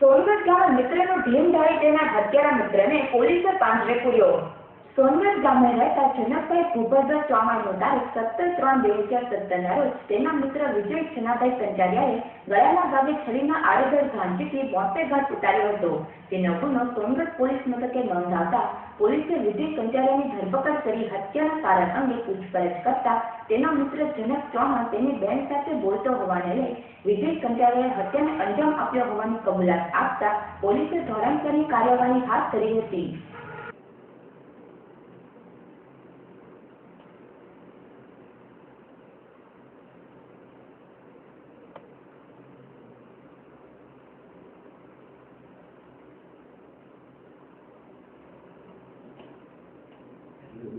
સોનગઢ ગામના મિત્રનો ઢીમ ઢાળી તેના હત્યારા મિત્રને પોલીસે પાંજરે પૂર્યો. સોનગઢ ગામે રહેતા જનકભાઈ ભૂપતભાઈ ચૌહાણનો તારીખ સત્તર ત્રણ બે હજાર સત્તરના રોજ તેના મિત્ર વિજય છનાભાઈ કંટારિયાએ ગયાના ભાગે છરીના આડેધડ ઘાંચીથી બોતેર ઘાટ ઉતાર્યો હતો. તેનો ગુનો સોનગઢ પોલીસ મથકે નોંધાવતા પોલીસે વિજય કંટારિયાની ધરપકડ કરી હત્યાના કારણ અંગે પૂછપરછ કરતા તેનો મિત્ર જનક ચૌહાણ તેની બેન સાથે બોલતો હોવાને લઈ વિજય કંટારિયાએ હત્યાને અંજામ આપ્યો હોવાની કબૂલાત આપતા પોલીસે ધોરણસરની કાર્યવાહી હાથ ધરી હતી.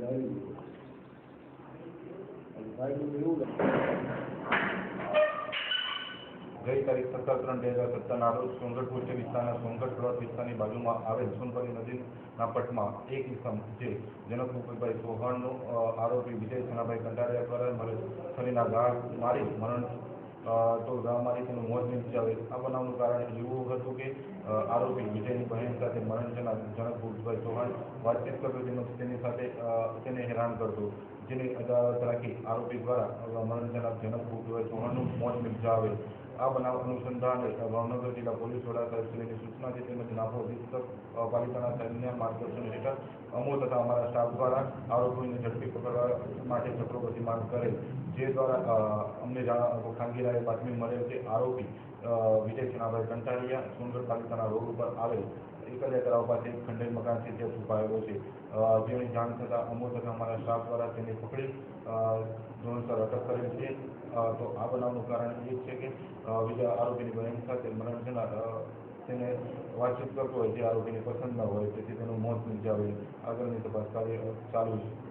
ગઈ તારીખ સત્તર ત્રણ બે હજાર સત્તરના રોજ સોનગઢ પોસ્ટ વિસ્તારના સોનગઢ પ્લોટ વિસ્તારની બાજુમાં આવેલ સોનપરી નદીના પટમાં એક ઇસમ જે જેનો રૂપભાઈ ચૌહાણનો આરોપી વિજય સનાભાઈ કંટારિયા દ્વારા મરે શરીરના ગાળ મારી મરણ તો ગાળ મારી તેનું મોત નિપજાવે આ બનાવનું કારણ એવું હતું કે આરોપી વિજયની બહેન સાથે મરણ જનક ભૂપભાઈ ચૌહાણ વાતચીત કરતો તેમજ તેની સાથે તેને હેરાન કરતો. જેની અદાલત રાખી આરોપી દ્વારા મરણ જનક ભૂપભાઈ ચૌહાણનું મોત નિપજાવે. આ બનાવ અનુસંધાને ભાવનગર જિલ્લા પોલીસ વડા સાહેબશ્રીની સૂચનાથી તેમજ નાફો અધિક્ષક પાલિકાના સાહેબના માર્ગદર્શન હેઠળ અમો તથા અમારા સ્ટાફ દ્વારા આરોપીને ઝડપી પકડવા માટે ચક્રો માંગ કરેલ. જે દ્વારા અમને જાણ ખાનગીરાએ બાતમી મળેલ કે આરોપી વિજય છનાભાઈ કંટાળિયા સોનગઢ પાલિકાના રોડ ઉપર આવેલ એકલિયા તળાવ પાસે એક ખંડેર મકાન છે ત્યાં છુપાયેલો છે. જેની જાણ થતાં અમો તથા અમારા સ્ટાફ દ્વારા તેને પકડી ધોરણસર અટક કરેલ છે. તો આ બનાવનું કારણ એ છે કે બીજા આરોપીની બહેન સાથે મરણ જનાર તેને વાતચીત કરતો હોય, જે આરોપીને પસંદ ન હોય, તેથી તેનું મોત નિપજાવે આગળની તપાસ કાર્ય ચાલુ છે.